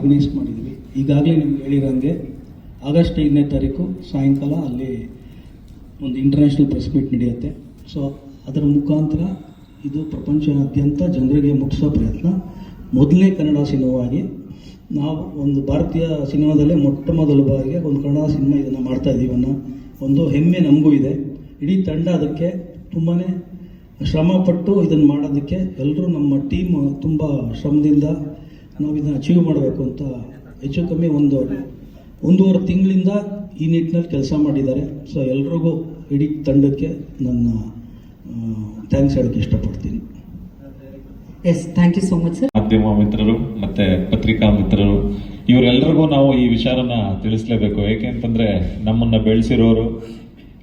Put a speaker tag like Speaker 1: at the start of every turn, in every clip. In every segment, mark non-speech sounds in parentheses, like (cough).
Speaker 1: Organise ಮಾಡಿದ್ವಿ. ಈಗಾಗಲೇ ನಿಮ್ಗೆ ಹೇಳಿರೋಂಗೆ ಆಗಸ್ಟ್ ಐದನೇ ತಾರೀಕು ಸಾಯಂಕಾಲ ಅಲ್ಲಿ ಒಂದು ಇಂಟರ್ನ್ಯಾಷನಲ್ ಪ್ರೆಸ್ ಮೀಟ್ ನಡೆಯುತ್ತೆ. ಸೊ ಅದರ ಮುಖಾಂತರ ಇದು ಪ್ರಪಂಚದಾದ್ಯಂತ ಜನರಿಗೆ ಮುಟ್ಟಿಸೋ ಪ್ರಯತ್ನ. ಮೊದಲನೇ ಕನ್ನಡ ಸಿನಿಮಾವಾಗಿ ನಾವು ಒಂದು ಭಾರತೀಯ ಸಿನಿಮಾದಲ್ಲೇ ಮೊಟ್ಟ ಮೊದಲ ಬಾರಿಗೆ ಒಂದು ಕನ್ನಡ ಸಿನಿಮಾ ಇದನ್ನು ಮಾಡ್ತಾ ಇದ್ದೀವಿ ಅನ್ನೋ ಒಂದು ಹೆಮ್ಮೆ ನಮಗೂ ಇದೆ. ಇಡೀ ತಂಡ ಅದಕ್ಕೆ ತುಂಬಾ ಶ್ರಮಪಟ್ಟು ಇದನ್ನು ಮಾಡೋದಕ್ಕೆ ಎಲ್ಲರೂ ನಮ್ಮ ಟೀಮ್ ತುಂಬ ಶ್ರಮದಿಂದ ನಾವು ಇದನ್ನು ಅಚೀವ್ ಮಾಡಬೇಕು ಅಂತ ಹೆಚ್ಚು ಕಮ್ಮಿ ಒಂದು ಒಂದೂವರೆ ತಿಂಗಳಿಂದ ಈ ನಿಟ್ಟಿನಲ್ಲಿ ಕೆಲಸ ಮಾಡಿದ್ದಾರೆ. ಸೊ ಎಲ್ರಿಗೂ ಇಡೀ ತಂಡಕ್ಕೆ ನನ್ನ ಥ್ಯಾಂಕ್ಸ್ ಹೇಳೋಕ್ಕೆ ಇಷ್ಟಪಡ್ತೀನಿ.
Speaker 2: Yes thank you so much sir
Speaker 3: ಮಾಧ್ಯಮ ಮಿತ್ರರು ಮತ್ತೆ ಪತ್ರಿಕಾ ಮಿತ್ರರು ಇವರೆಲ್ಲರಿಗೂ ನಾವು ಈ ವಿಚಾರನ ತಿಳಿಸ್ಲೇಬೇಕು. ಏಕೆ ಅಂತಂದ್ರೆ ನಮ್ಮನ್ನ ಬೆಳೆಸಿರೋರು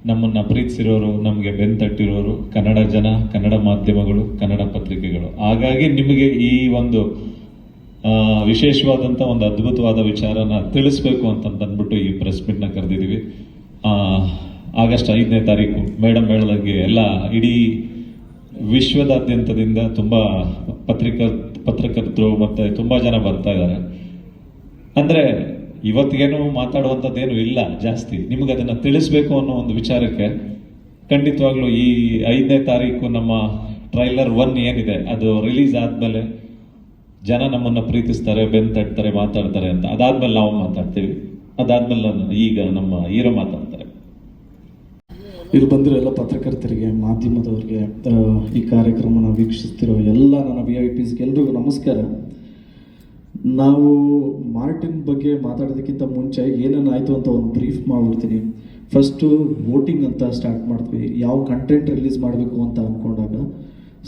Speaker 3: ನಮ್ಮನ್ನ ಪ್ರೀತಿಸಿರೋರು ನಮಗೆ ಬೆಂತಟ್ಟಿರೋರು ಕನ್ನಡ ಜನ ಕನ್ನಡ ಮಾಧ್ಯಮಗಳು ಕನ್ನಡ ಪತ್ರಿಕೆಗಳು. ಹಾಗಾಗಿ ನಿಮಗೆ ಈ ಒಂದು ವಿಶೇಷವಾದಂಥ ಒಂದು ಅದ್ಭುತವಾದ ವಿಚಾರನ ತಿಳಿಸ್ಬೇಕು ಅಂತ ಅಂದ್ಬಿಟ್ಟು ಈ ಪ್ರೆಸ್ ಮೀಟ್ನ ಕರೆದಿದ್ದೀವಿ ಆಗಸ್ಟ್ ಐದನೇ ತಾರೀಕು ಮೇಡಮ್ ಹೇಳ್ದಂಗೆ ಎಲ್ಲ ಇಡೀ ವಿಶ್ವದಾದ್ಯಂತದಿಂದ ತುಂಬ ಪತ್ರಿಕ, ಪತ್ರಕರ್ತರು ಮತ್ತು ತುಂಬ ಜನ ಬರ್ತಾ ಇದ್ದಾರೆ. ಅಂದರೆ ಇವತ್ತಿಗೇನು ಮಾತಾಡುವಂಥದ್ದೇನು ಇಲ್ಲ, ಜಾಸ್ತಿ. ನಿಮ್ಗೆ ಅದನ್ನು ತಿಳಿಸ್ಬೇಕು ಅನ್ನೋ ಒಂದು ವಿಚಾರಕ್ಕೆ ಖಂಡಿತವಾಗ್ಲೂ ಈ ಐದನೇ ತಾರೀಕು ನಮ್ಮ ಟ್ರೈಲರ್ ಒನ್ ಏನಿದೆ, ಅದು ರಿಲೀಸ್ ಆದಮೇಲೆ ಜನ ನಮ್ಮನ್ನು ಪ್ರೀತಿಸ್ತಾರೆ ಬೆನ್ ಮಾತಾಡ್ತಾರೆ ಅಂತ. ಅದಾದ್ಮೇಲೆ ನಾವು ಮಾತಾಡ್ತೀವಿ. ಅದಾದ್ಮೇಲೆ ಈಗ ನಮ್ಮ ಹೀರೋ ಮಾತಾಡ್ತಾರೆ.
Speaker 4: ಇಲ್ಲಿ ಬಂದಿರೋ ಎಲ್ಲ ಪತ್ರಕರ್ತರಿಗೆ, ಮಾಧ್ಯಮದವರಿಗೆ ಈ ಕಾರ್ಯಕ್ರಮನ ವೀಕ್ಷಿಸ್ತಿರೋ ಎಲ್ಲ ನನ್ನ ವಿ ಐ ಪಿಸ್ಗೆ ಎಲ್ರಿಗೂ ನಮಸ್ಕಾರ. ನಾವು ಮಾರ್ಟಿನ್ ಬಗ್ಗೆ ಮಾತಾಡೋದಕ್ಕಿಂತ ಮುಂಚೆ ಏನೇನು ಆಯಿತು ಅಂತ ಒಂದು ಬ್ರೀಫ್ ಮಾಡ್ಬಿಡ್ತೀನಿ. ಫಸ್ಟು ವೋಟಿಂಗ್ ಅಂತ ಸ್ಟಾರ್ಟ್ ಮಾಡ್ತೀವಿ ಯಾವ ಕಂಟೆಂಟ್ ರಿಲೀಸ್ ಮಾಡಬೇಕು ಅಂತ ಅಂದ್ಕೊಂಡಾಗ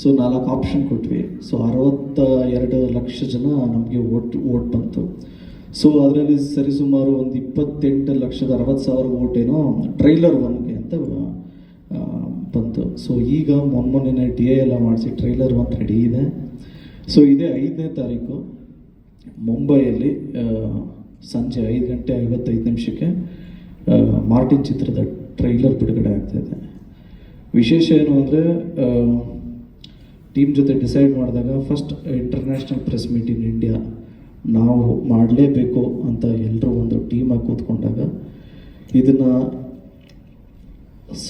Speaker 4: ಸೊ ನಾಲ್ಕು ಆಪ್ಷನ್ ಕೊಟ್ವಿ. ಸೊ ಅರವತ್ತ ಎರಡು ಲಕ್ಷ ಜನ ನಮಗೆ ವೋಟ್ ವೋಟ್ ಬಂತು. ಸೊ ಅದರಲ್ಲಿ ಸರಿಸುಮಾರು ಒಂದು ಇಪ್ಪತ್ತೆಂಟು ಲಕ್ಷದ ಅರವತ್ತು ಸಾವಿರ ವೋಟ್ ಏನೋ ಟ್ರೈಲರ್ ಒನ್ಗೆ ಅಂತ ಬಂತು. ಸೊ ಈಗ ಮೊನ್ನೆ ಡಿ ಎ ಎಲ್ಲ ಮಾಡಿಸಿ ಟ್ರೈಲರ್ ಒನ್ ರೆಡಿ ಇದೆ. ಸೊ ಇದೇ ಐದನೇ ತಾರೀಕು, ಮುಂಬೈಯಲ್ಲಿ ಸಂಜೆ ಐದು ಗಂಟೆ ಐವತ್ತೈದು ನಿಮಿಷಕ್ಕೆ ಮಾರ್ಟಿನ್ ಚಿತ್ರದ ಟ್ರೈಲರ್ ಬಿಡುಗಡೆ ಆಗ್ತಾಯಿದೆ ವಿಶೇಷ ಏನು ಅಂದರೆ ಟೀಮ್ ಜೊತೆ ಡಿಸೈಡ್ ಮಾಡಿದಾಗ first international press meet in India ನಾವು ಮಾಡಲೇಬೇಕು ಅಂತ ಎಲ್ಲರೂ ಒಂದು ಟೀಮಾಗಿ ಕೂತ್ಕೊಂಡಾಗ ಇದನ್ನು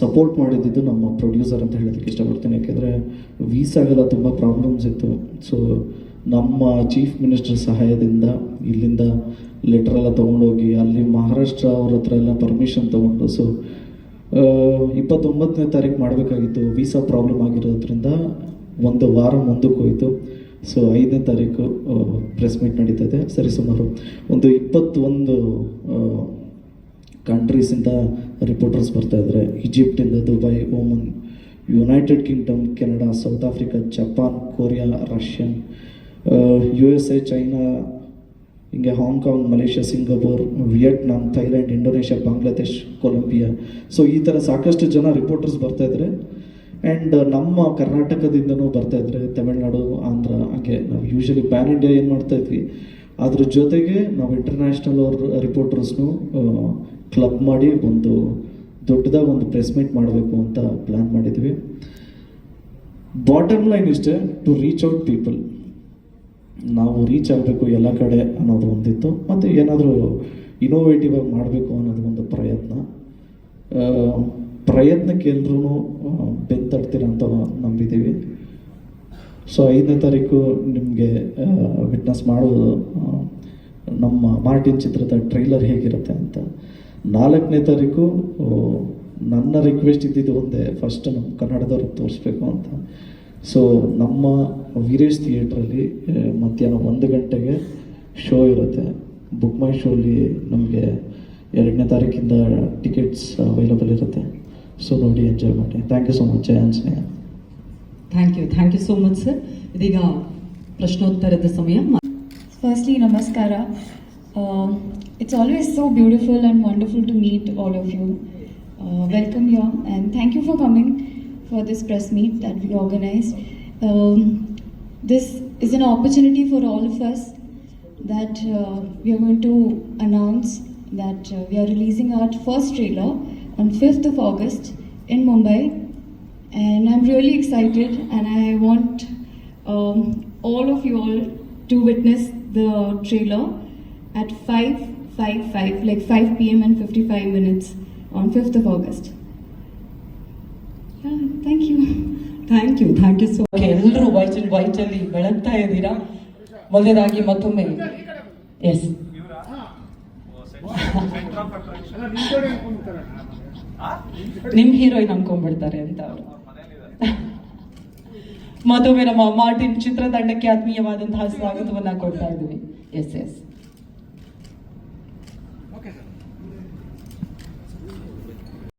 Speaker 4: ಸಪೋರ್ಟ್ ಮಾಡಿದ್ದು ನಮ್ಮ ಪ್ರೊಡ್ಯೂಸರ್ ಅಂತ ಹೇಳೋದಕ್ಕೆ ಇಷ್ಟಪಡ್ತೀನಿ. ಯಾಕೆಂದರೆ ವೀಸಾಗೆಲ್ಲ ತುಂಬ ಪ್ರಾಬ್ಲಮ್ಸ್ ಇತ್ತು. ಸೊ ನಮ್ಮ ಚೀಫ್ ಮಿನಿಸ್ಟರ್ ಸಹಾಯದಿಂದ ಇಲ್ಲಿಂದ ಲೆಟರ್ ಎಲ್ಲ ತೊಗೊಂಡೋಗಿ, ಅಲ್ಲಿ ಮಹಾರಾಷ್ಟ್ರ ಅವ್ರ ಹತ್ರ ಎಲ್ಲ ಪರ್ಮಿಷನ್ ತೊಗೊಂಡು ಸೊ ಇಪ್ಪತ್ತೊಂಬತ್ತನೇ ತಾರೀಕು ಮಾಡಬೇಕಾಗಿತ್ತು. ವೀಸಾ ಪ್ರಾಬ್ಲಮ್ ಆಗಿರೋದ್ರಿಂದ ಒಂದು ವಾರ ಮುಂದಕ್ಕೆ ಹೋಯಿತು ಸೊ ಐದನೇ ತಾರೀಕು ಪ್ರೆಸ್ ಮೀಟ್ ನಡೀತದೆ. ಸರಿ, ಸುಮಾರು ಒಂದು ಇಪ್ಪತ್ತೊಂದು ಕಂಟ್ರೀಸಿಂದ ರಿಪೋರ್ಟರ್ಸ್ ಬರ್ತಾ ಇದ್ದಾರೆ ಈಜಿಪ್ಟಿಂದ Dubai Oman United Kingdom Canada South Africa Japan, Korea Russian U S A China, ಹಿಂಗೆ Hong Kong Malaysia, Singapore, Vietnam, Thailand, Indonesia, Bangladesh, Colombia. So ಈ ಥರ ಸಾಕಷ್ಟು ಜನ ರಿಪೋರ್ಟರ್ಸ್ ಬರ್ತಾ ಇದ್ದಾರೆ ಆ್ಯಂಡ್ ನಮ್ಮ ಕರ್ನಾಟಕದಿಂದನೂ ಬರ್ತಾ ಇದ್ರೆ ತಮಿಳ್ನಾಡು, ಆಂಧ್ರ, ಹಾಗೆ ನಾವು ಯೂಶಲಿ ಪ್ಯಾನ್ ಇಂಡಿಯಾ ಏನು ಮಾಡ್ತಾ ಇದ್ವಿ. ಅದ್ರ ಜೊತೆಗೆ ನಾವು ಇಂಟರ್ನ್ಯಾಷನಲ್ ಅವ್ರ ರಿಪೋರ್ಟರ್ಸ್ನು ಕ್ಲಬ್ ಮಾಡಿ ಒಂದು ದೊಡ್ಡದಾಗಿ ಒಂದು ಪ್ರೆಸ್ ಮೀಟ್ ಮಾಡಬೇಕು ಅಂತ ಪ್ಲ್ಯಾನ್ ಮಾಡಿದ್ವಿ. ಬಾಟಮ್ ಲೈನ್ ಇಷ್ಟೇ ಟು ರೀಚ್ ಔಟ್ ಪೀಪಲ್ ನಾವು ರೀಚ್ ಆಗಬೇಕು ಎಲ್ಲ ಕಡೆ ಅನ್ನೋದು ಒಂದಿತ್ತು. ಮತ್ತು ಏನಾದರೂ ಇನೋವೇಟಿವ್ ಆಗಿ ಮಾಡಬೇಕು ಅನ್ನೋದು ಒಂದು ಪ್ರಯತ್ನ. ಪ್ರಯತ್ನಕ್ಕೆ ಎಲ್ಲರೂ ಬೆಂತಡ್ತೀರ ಅಂತ ನಂಬಿದ್ದೀವಿ. ಸೊ ಐದನೇ ತಾರೀಕು ನಿಮಗೆ ವಿಟ್ನೆಸ್ ಮಾಡೋದು ನಮ್ಮ ಮಾರ್ಟಿನ್ ಚಿತ್ರದ ಟ್ರೈಲರ್ ಹೇಗಿರುತ್ತೆ ಅಂತ. ನಾಲ್ಕನೇ ತಾರೀಕು ನನ್ನ ರಿಕ್ವೆಸ್ಟ್ ಇದ್ದಿದ್ದು ಒಂದೇ ಫಸ್ಟ್ ನಮ್ಮ ಕನ್ನಡದವ್ರಿಗೆ ತೋರಿಸ್ಬೇಕು ಅಂತ. ಸೊ ನಮ್ಮ ವೀರೇಶ್ ಥಿಯೇಟ್ರಲ್ಲಿ ಮಧ್ಯಾಹ್ನ ಒಂದು ಗಂಟೆಗೆ ಶೋ ಇರುತ್ತೆ. ಬುಕ್ ಮೈ ಶೋಲಿ ನಮಗೆ ಎರಡನೇ ತಾರೀಕಿಂದ ಟಿಕೆಟ್ಸ್ ಅವೈಲಬಲ್ ಇರುತ್ತೆ. ಸೊ ನೋಡಿ ಎಂಜಾಯ್ ಮಾಡಿ thank you so much Jaya Anjaneya
Speaker 2: thank you thank you so much sir ಇದೀಗ ಪ್ರಶ್ನೋತ್ತರದ ಸಮಯ
Speaker 5: Firstly, Namaskara. Uh, it's always so beautiful and wonderful to meet all of you. Uh, welcome here and thank you for coming for this press meet that we organized. Um, this is an opportunity for all of us that uh, we are going to announce that uh, we are releasing our first trailer on 5th of August in Mumbai and I'm really excited and I want um, all of you all to witness the trailer at 5:55, like 5 p.m. and 55 minutes on 5th of August. Yeah, thank you.
Speaker 2: Thank you thank you so ಎಲ್ಲರೂ white ವೈಟಲ್ಲಿ ಬೆಳಗ್ತಾ ಇದ್ದೀರಾ ಮೊದಲನೇದಾಗಿ ಮತ್ತೊಮ್ಮೆ S (laughs) ನಿಮ್ heroine ಅನ್ಕೊಂಡ್ಬಿಡ್ತಾರೆ ಅಂತ ಅವರು. ಮತ್ತೊಮ್ಮೆ ನಮ್ಮ ಮಾರ್ಟಿನ್ ಚಿತ್ರತಂಡಕ್ಕೆ ಆತ್ಮೀಯವಾದಂತಹ ಸ್ವಾಗತವನ್ನ ಕೊಡ್ತಾ ಇದ್ದೀವಿ. S S